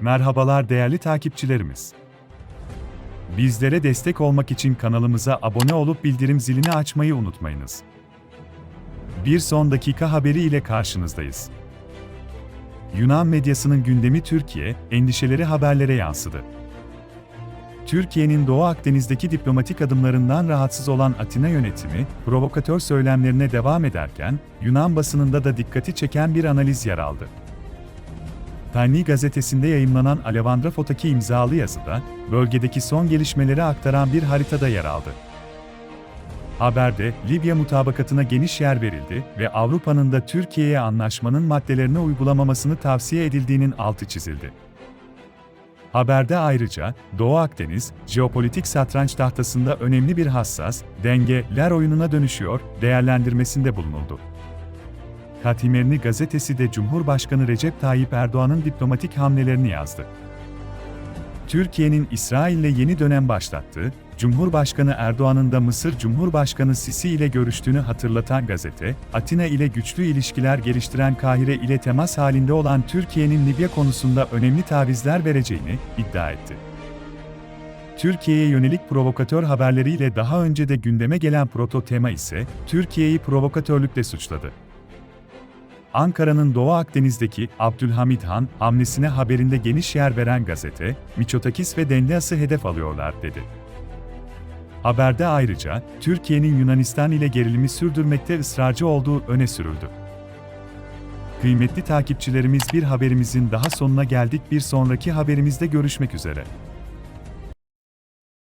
Merhabalar değerli takipçilerimiz. Bizlere destek olmak için kanalımıza abone olup bildirim zilini açmayı unutmayınız. Bir son dakika haberi ile karşınızdayız. Yunan medyasının gündemi Türkiye, endişeleri haberlere yansıdı. Türkiye'nin Doğu Akdeniz'deki diplomatik adımlarından rahatsız olan Atina yönetimi, provokatör söylemlerine devam ederken, Yunan basınında da dikkati çeken bir analiz yer aldı. Tiny gazetesinde yayımlanan Alevandra Fotaki imzalı yazıda, bölgedeki son gelişmeleri aktaran bir haritada yer aldı. Haberde, Libya mutabakatına geniş yer verildi ve Avrupa'nın da Türkiye'ye anlaşmanın maddelerini uygulamamasını tavsiye edildiğinin altı çizildi. Haberde ayrıca, Doğu Akdeniz, jeopolitik satranç tahtasında önemli bir hassas, dengeler oyununa dönüşüyor, değerlendirmesinde bulunuldu. Katimerini gazetesi de Cumhurbaşkanı Recep Tayyip Erdoğan'ın diplomatik hamlelerini yazdı. Türkiye'nin İsrail'le yeni dönem başlattığı, Cumhurbaşkanı Erdoğan'ın da Mısır Cumhurbaşkanı Sisi ile görüştüğünü hatırlatan gazete, Atina ile güçlü ilişkiler geliştiren Kahire ile temas halinde olan Türkiye'nin Libya konusunda önemli tavizler vereceğini iddia etti. Türkiye'ye yönelik provokatör haberleriyle daha önce de gündeme gelen proto tema ise Türkiye'yi provokatörlükle suçladı. Ankara'nın Doğu Akdeniz'deki Abdülhamid Han hamlesine haberinde geniş yer veren gazete, Miçotakis ve Denlias'ı hedef alıyorlar dedi. Haberde ayrıca, Türkiye'nin Yunanistan ile gerilimi sürdürmekte ısrarcı olduğu öne sürüldü. Kıymetli takipçilerimiz bir haberimizin daha sonuna geldik bir sonraki haberimizde görüşmek üzere.